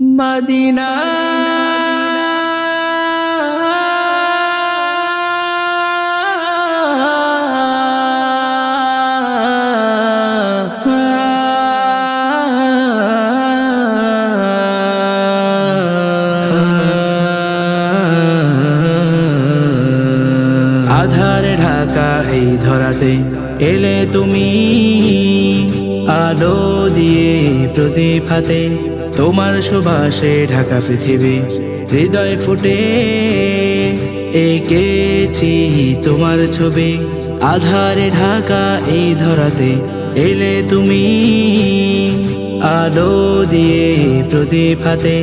Medina. আধারে ঢাকা এই ধরাতে এলে তুমি আলো দিয়ে প্রদীপ হাতে তোমার সুবাসে ঢাকা পৃথিবী, হৃদয় ফুটে এঁকেছি তোমার ছবি। আধারে ঢাকা এই ধরাতে এলে তুমি আলো দিয়ে প্রদীপ হাতে।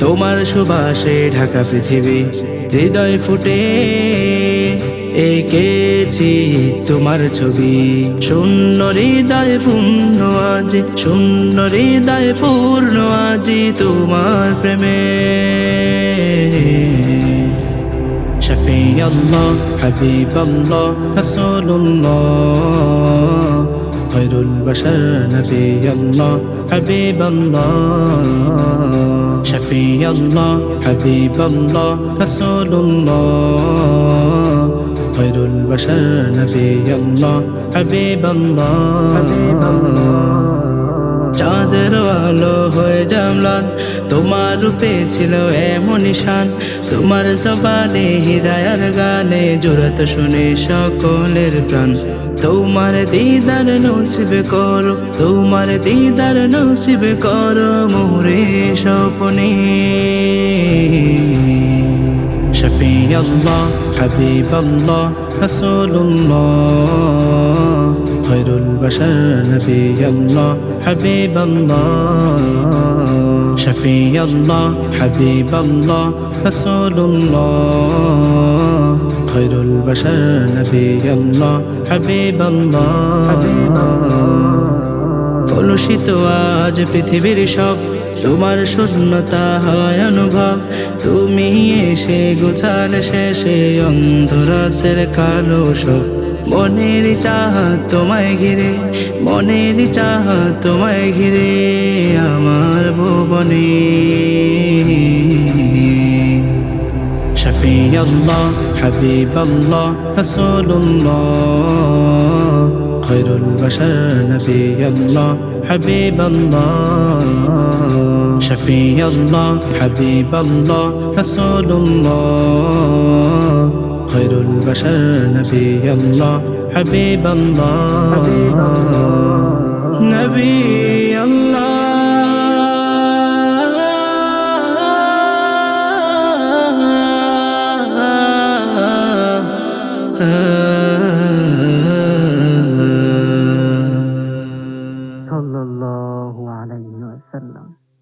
তোমার সুবাসে ঢাকা পৃথিবী, হৃদয় ফুটে এঁকেছি তোমার ছবি শূন্য হৃদয় পূর্ণ আজ শূন্য হৃদয় পূর্ণ আজি তোমার প্রেমে شفيع الله حبيب الله رسول الله خير البشر نبي الله حبيب الله شفيع الله حبيب الله رسول الله خير البشر نبي الله حبيب الله চাঁদের আলো হয়ে জামলান তোমার রূপে ছিল এমন নিশান তোমার জবানে হৃদয়ার গানে জোরত শুনে সকলের প্রাণ তোমার দিদার নসিব করো তোমার দিদার নসিব করো মোরে স্বপনে شفيع الله حبيب الله رسول الله خير البشر نبي الله حبيب الله شفيع الله حبيب الله رسول الله خير البشر نبي الله حبيب الله কলুষিত আজ পৃথিবীর সব। তোমার শূন্যতা হয় অনুভব। তুমি এসে গোছাল শেষে অন্ধরাতের কালো সব। মনের চাহ তোমায় ঘিরে, মনের চাহ তোমায় ঘিরে আমার ভুবনে। শফি আল্লাহ হাবিব আল্লাহ রসুল্লাহ خير البشر نبي الله حبيب الله. شفيع الله حبيب الله رسول الله. خير البشر نبي الله حبيب الله. نبي